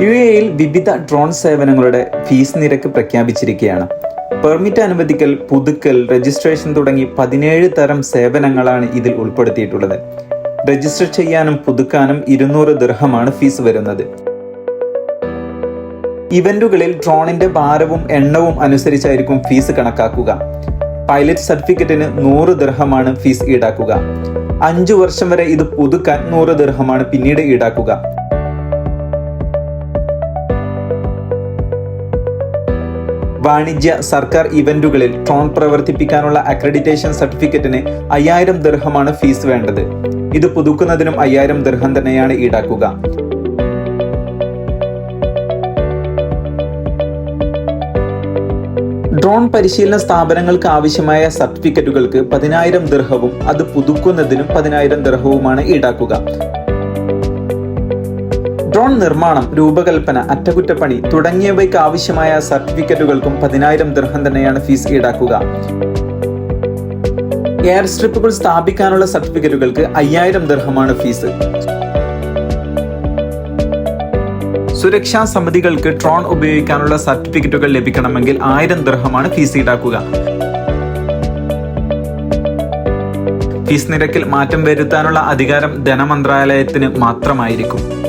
U എയിൽ വിവിധ drone സേവനങ്ങളുടെ ഫീസ് നിരക്ക് പ്രഖ്യാപിച്ചിരിക്കുകയാണ്. പെർമിറ്റ് അനുവദിക്കൽ പുതുക്കൽ രജിസ്ട്രേഷൻ തുടങ്ങി പതിനേഴ് തരം സേവനങ്ങളാണ് ഇതിൽ ഉൾപ്പെടുത്തിയിട്ടുള്ളത്. രജിസ്റ്റർ ചെയ്യാനും പുതുക്കാനും ഇരുന്നൂറ് ദൃഹമാണ് ഫീസ് വരുന്നത്. ഇവന്റുകളിൽ ഡ്രോണിന്റെ ഭാരവും എണ്ണവും അനുസരിച്ചായിരിക്കും ഫീസ് കണക്കാക്കുക. പൈലറ്റ് സർട്ടിഫിക്കറ്റിന് നൂറ് ദൃഹമാണ് ഫീസ് ഈടാക്കുക. അഞ്ചു വർഷം വരെ ഇത് പുതുക്കാൻ നൂറ് ദൃഹമാണ് പിന്നീട് ഈടാക്കുക. വാണിജ്യ സർക്കാർ ഇവന്റുകളിൽ ഡ്രോൺ പ്രവർത്തിപ്പിക്കാനുള്ള അക്രഡിറ്റേഷൻ സർട്ടിഫിക്കറ്റിന് അയ്യായിരം ദർഹമാണ് ഫീസ് വേണ്ടത്. ഇത് പുതുക്കുന്നതിനും അയ്യായിരം ദർഹം തന്നെയാണ് ഈടാക്കുക. ഡ്രോൺ പരിശീലന സ്ഥാപനങ്ങൾക്ക് ആവശ്യമായ സർട്ടിഫിക്കറ്റുകൾക്ക് പതിനായിരം ദർഹവും അത് പുതുക്കുന്നതിനും പതിനായിരം ദർഹവുമാണ് ഈടാക്കുക. നിർമ്മാണം രൂപകൽപ്പന അറ്റകുറ്റപ്പണി തുടങ്ങിയവയ്ക്ക് ആവശ്യമായ സർട്ടിഫിക്കറ്റുകൾക്കും പതിനായിരം ദൃഹം തന്നെയാണ് ഫീസ് ഈടാക്കുക. എയർ സ്ട്രിപ്പുകൾ സ്ഥാപിക്കാനുള്ള സർട്ടിഫിക്കറ്റുകൾക്ക് അയ്യായിരം ദൃഹമാണ് ഫീസ്. സുരക്ഷാ സമിതികൾക്ക് ട്രോൺ ഉപയോഗിക്കാനുള്ള സർട്ടിഫിക്കറ്റുകൾ ലഭിക്കണമെങ്കിൽ ആയിരം ദൃഹമാണ് ഫീസ് ഈടാക്കുക. ഫീസ് നിരക്കിൽ മാറ്റം വരുത്താനുള്ള അധികാരം ധനമന്ത്രാലയത്തിന് മാത്രമായിരിക്കും.